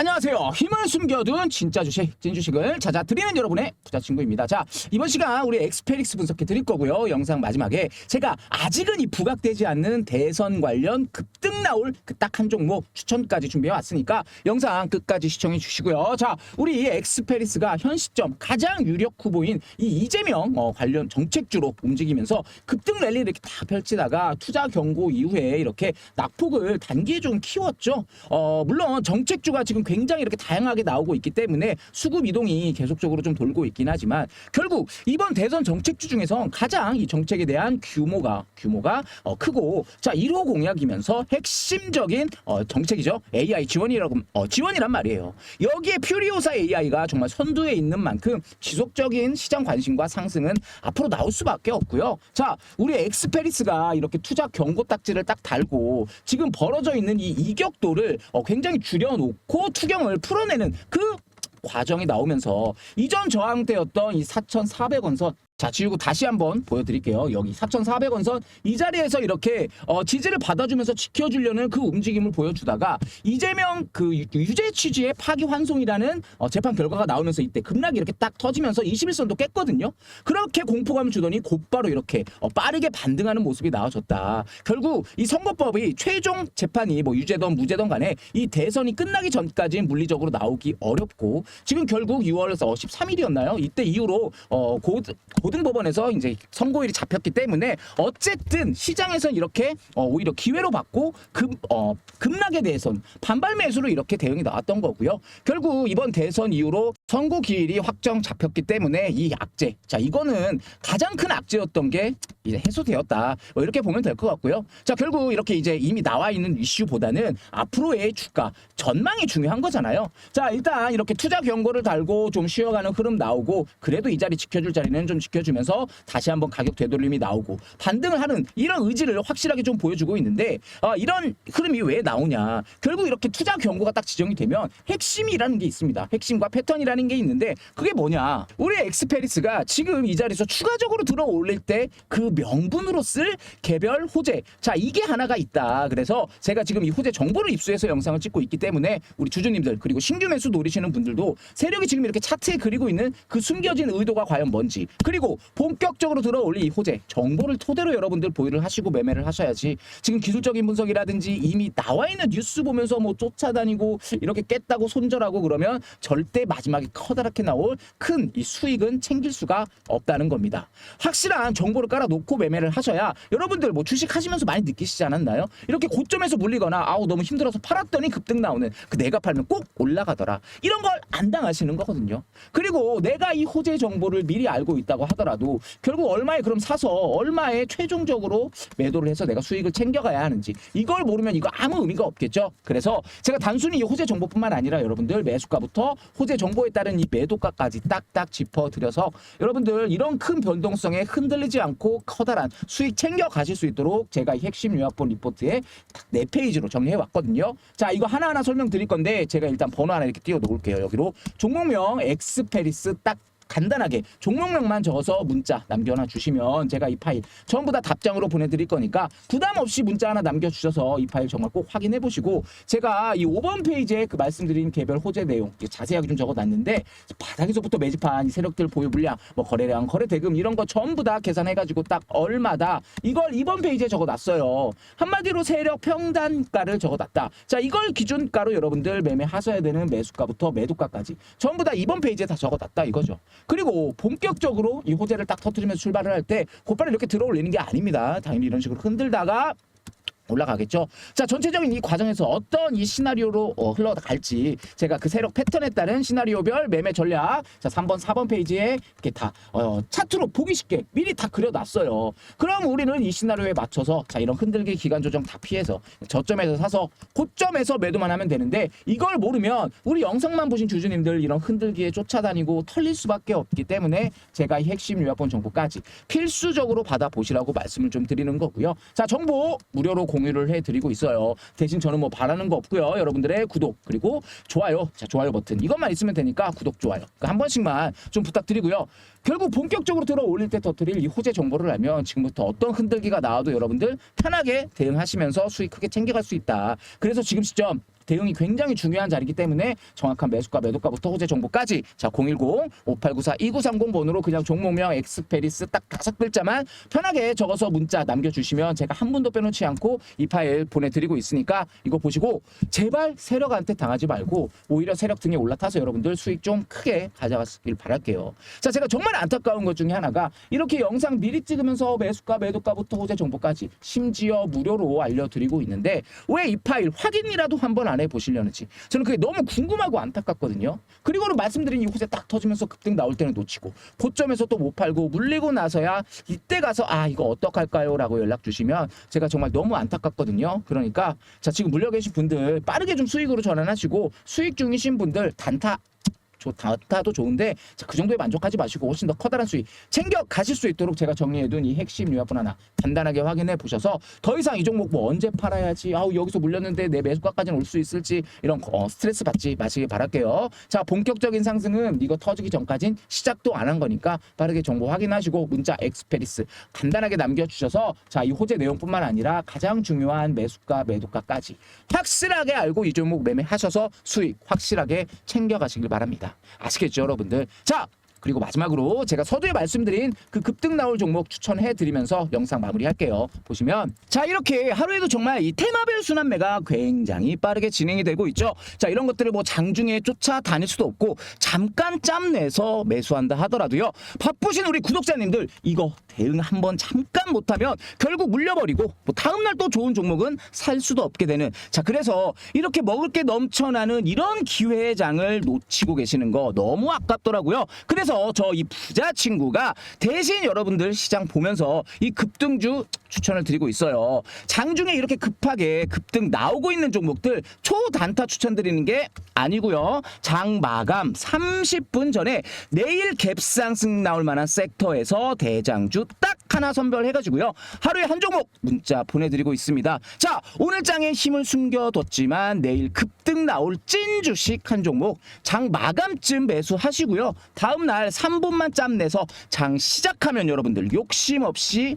안녕하세요. 힘을 숨겨둔 진짜 주식, 찐 주식을 찾아드리는 여러분의 투자 친구입니다. 자, 이번 시간 우리 엑스페릭스 분석해 드릴 거고요. 영상 마지막에 제가 아직은 이 부각되지 않는 대선 관련 급등 나올 그 딱 한 종목 추천까지 준비해 왔으니까 영상 끝까지 시청해 주시고요. 자, 우리 이 엑스페리스가 현 시점 가장 유력 후보인 이 이재명 어, 관련 정책주로 움직이면서 급등 랠리 이렇게 다 펼치다가 투자 경고 이후에 이렇게 낙폭을 단기에 좀 키웠죠. 어, 물론 정책주가 지금 굉장히 이렇게 다양하게 나오고 있기 때문에 수급 이동이 계속적으로 좀 돌고 있긴 하지만 결국 이번 대선 정책주 중에서 가장 이 정책에 대한 규모가 규모가 어, 크고 자 1호 공약이면서 핵심적인 어, 정책이죠. AI 지원이라고 어, 지원이란 말이에요. 여기에 퓨리오사 AI가 정말 선두에 있는 만큼 지속적인 시장 관심과 상승은 앞으로 나올 수밖에 없고요. 자, 우리 엑스페리스가 이렇게 투자 경고 딱지를 딱 달고 지금 벌어져 있는 이 이격도를 어, 굉장히 줄여놓고 투경을 풀어내는 그 과정이 나오면서 이전 저항대였던 이 4,400원 선 자, 지우고 다시 한번 보여드릴게요. 여기 4,400원 선 이 자리에서 이렇게 어, 지지를 받아주면서 지켜주려는 그 움직임을 보여주다가 이재명 그 유- 유죄 취지의 파기환송이라는 어, 재판 결과가 나오면서 이때 급락이 이렇게 딱 터지면서 21선도 깼거든요. 그렇게 공포감을 주더니 곧바로 이렇게 어, 빠르게 반등하는 모습이 나와줬다. 결국 이 선거법이 최종 재판이 뭐 유죄든 무죄든 간에 이 대선이 끝나기 전까지 물리적으로 나오기 어렵고 지금 결국 6월 13일이었나요? 이때 이후로 어, 고, 고등법원에서 이제 선고일이 잡혔기 때문에 어쨌든 시장에선 이렇게 어, 오히려 기회로 받고 급, 어, 급락에 대해서는 반발 매수로 이렇게 대응이 나왔던 거고요. 결국 이번 대선 이후로 선고 기일이 확정 잡혔기 때문에 이 악재, 자 이거는 가장 큰 악재였던 게 이제 해소되었다. 뭐 이렇게 보면 될 것 같고요. 자 결국 이렇게 이제 이미 나와 있는 이슈보다는 앞으로의 주가 전망이 중요한 거잖아요. 자 일단 이렇게 투자 경고를 달고 좀 쉬어가는 흐름 나오고 그래도 이 자리 지켜줄 자리는 좀 지켜주면서 다시 한번 가격 되돌림이 나오고 반등을 하는 이런 의지를 확실하게 좀 보여주고 있는데 아, 이런 흐름이 왜 나오냐? 결국 이렇게 투자 경고가 딱 지정이 되면 핵심이라는 게 있습니다. 핵심과 패턴이라는 게 있는데 그게 뭐냐? 우리 엑스페리스가 지금 이 자리에서 추가적으로 들어 올릴 때 그 명분으로 쓸 개별 호재. 자, 이게 하나가 있다. 그래서 제가 지금 이 호재 정보를 입수해서 영상을 찍고 있기 때문에 우리 주주님들 그리고 신규 매수 노리시는 분들도 세력이 지금 이렇게 차트에 그리고 있는 그 숨겨진 의도가 과연 뭔지 그리고 본격적으로 들어 올릴 이 호재 정보를 토대로 여러분들 보유를 하시고 매매를 하셔야지 지금 기술적인 분석이라든지 이미 나와 있는 뉴스 보면서 뭐 쫓아다니고 이렇게 깼다고 손절하고 그러면 절대 마지막에 커다랗게 나올 큰 이 수익은 챙길 수가 없다는 겁니다. 확실한 정보를 깔아놓고 매매를 하셔야 여러분들 뭐 주식 하시면서 많이 느끼시지 않았나요? 이렇게 고점에서 물리거나 아우 너무 힘들어서 팔았더니 급등 나오는 그 내가 팔면 꼭 올라가더라. 이런 걸 안 당하시는 거거든요. 그리고 내가 이 호재 정보를 미리 알고 있다고 하더라도 결국 얼마에 그럼 사서 얼마에 최종적으로 매도를 해서 내가 수익을 챙겨가야 하는지 이걸 모르면 이거 아무 의미가 없겠죠. 그래서 제가 단순히 이 호재 정보뿐만 아니라 여러분들 매수가부터 호재 정보에 따른 이 매도가까지 딱딱 짚어드려서 여러분들 이런 큰 변동성에 흔들리지 않고 커다란 수익 챙겨 가실 수 있도록 제가 이 핵심 요약본 리포트에 딱네 페이지로 정리해 왔거든요. 자, 이거 하나하나 설명드릴 건데 제가 일단 번호 하나 이렇게 띄워 놓을게요. 여기로 종목명 엑스페리스 딱 간단하게 종목명만 적어서 문자 남겨놔 주시면 제가 이 파일 전부 다 답장으로 보내드릴 거니까 부담 없이 문자 하나 남겨주셔서 이 파일 정말 꼭 확인해 보시고 제가 이 5번 페이지에 그 말씀드린 개별 호재 내용 자세하게 좀 적어놨는데 바닥에서부터 매집한 이 세력들 보유 물량 뭐 거래량 거래 대금 이런 거 전부 다 계산해가지고 딱 얼마다 이걸 2번 페이지에 적어놨어요. 한마디로 세력 평단가를 적어놨다. 자 이걸 기준가로 여러분들 매매하셔야 되는 매수가부터 매도가까지 전부 다 2번 페이지에 다 적어놨다 이거죠 그리고 본격적으로 이 호재를 딱 터트리면서 출발을 할 때 곧바로 이렇게 들어 올리는 게 아닙니다. 당연히 이런 식으로 흔들다가 올라가겠죠. 자, 전체적인 이 과정에서 어떤 이 시나리오로 어, 흘러갈지 제가 그 세력 패턴에 따른 시나리오별 매매 전략 자, 3번, 4번 페이지에 이렇게 다 어, 차트로 보기 쉽게 미리 다 그려놨어요. 그럼 우리는 이 시나리오에 맞춰서 자, 이런 흔들기 기간 조정 다 피해서 저점에서 사서 고점에서 매도만 하면 되는데 이걸 모르면 우리 영상만 보신 주주님들 이런 흔들기에 쫓아다니고 털릴 수밖에 없기 때문에 제가 이 핵심 요약본 정보까지 필수적으로 받아보시라고 말씀을 좀 드리는 거고요. 자, 정보 무료로 공 유를 해드리고 있어요. 대신 저는 뭐 바라는 거 없고요. 여러분들의 구독 그리고 좋아요, 자 좋아요 버튼 이것만 있으면 되니까 구독 좋아요 그한 번씩만 좀 부탁드리고요. 결국 본격적으로 들어 올릴 때 터뜨릴 이 호재 정보를 알면 지금부터 어떤 흔들기가 나와도 여러분들 편하게 대응하시면서 수익 크게 챙겨갈 수 있다. 그래서 지금 시점 대응이 굉장히 중요한 자리이기 때문에 정확한 매수가 매도가부터 호재 정보까지 자 010-5894-2930 번호로 그냥 종목명 엑스페리스 딱 다섯 글자만 편하게 적어서 문자 남겨주시면 제가 한 분도 빼놓지 않고 이 파일 보내드리고 있으니까 이거 보시고 제발 세력한테 당하지 말고 오히려 세력 등에 올라타서 여러분들 수익 좀 크게 가져갔길 바랄게요. 자 제가 정말 안타까운 것 중에 하나가 이렇게 영상 미리 찍으면서 매수가 매도가부터 호재 정보까지 심지어 무료로 알려드리고 있는데 왜 이 파일 확인이라도 한번 안 해보시려는지 저는 그게 너무 궁금하고 안타깝거든요. 그리고는 말씀드린 이 호재 딱 터지면서 급등 나올 때는 놓치고 고점에서 또 못 팔고 물리고 나서야 이때 가서 아 이거 어떡할까요? 라고 연락 주시면 제가 정말 너무 안타깝거든요. 그러니까 자 지금 물려 계신 분들 빠르게 좀 수익으로 전환하시고 수익 중이신 분들 단타 저 단타도 좋은데 자, 그 정도에 만족하지 마시고 훨씬 더 커다란 수익 챙겨 가실 수 있도록 제가 정리해둔 이 핵심 요약분 하나 간단하게 확인해 보셔서 더 이상 이 종목 뭐 언제 팔아야지 아우 여기서 물렸는데 내 매수가까지는 올 수 있을지 이런 어, 스트레스 받지 마시길 바랄게요. 자 본격적인 상승은 이거 터지기 전까진 시작도 안 한 거니까 빠르게 정보 확인하시고 문자 엑스페리스 간단하게 남겨주셔서 자 이 호재 내용뿐만 아니라 가장 중요한 매수가 매도가까지 확실하게 알고 이 종목 매매하셔서 수익 확실하게 챙겨가시길 바랍니다 아시겠죠 여러분들? 자 그리고 마지막으로 제가 서두에 말씀드린 그 급등 나올 종목 추천해 드리면서 영상 마무리할게요. 보시면 자 이렇게 하루에도 정말 이 테마별 순환매가 굉장히 빠르게 진행이 되고 있죠. 자 이런 것들을 뭐 장중에 쫓아다닐 수도 없고 잠깐 짬 내서 매수한다 하더라도요. 바쁘신 우리 구독자님들 이거 대응 한번 잠깐 못하면 결국 물려버리고 뭐 다음날 또 좋은 종목은 살 수도 없게 되는 자 그래서 이렇게 먹을 게 넘쳐나는 이런 기회의 장을 놓치고 계시는 거 너무 아깝더라고요. 그래서 저 이 부자 친구가 대신 여러분들 시장 보면서 이 급등주 추천을 드리고 있어요. 장중에 이렇게 급하게 급등 나오고 있는 종목들 초단타 추천드리는 게 아니고요. 장 마감 30분 전에 내일 갭상승 나올 만한 섹터에서 대장주 딱 하나 선별해가지고요. 하루에 한 종목 문자 보내드리고 있습니다. 자, 오늘 장에 힘을 숨겨뒀지만 내일 급등 나올 찐 주식 한 종목 장 마감쯤 매수하시고요. 다음날 3분만 짬 내서 장 시작하면 여러분들 욕심 없이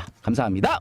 감사합니다.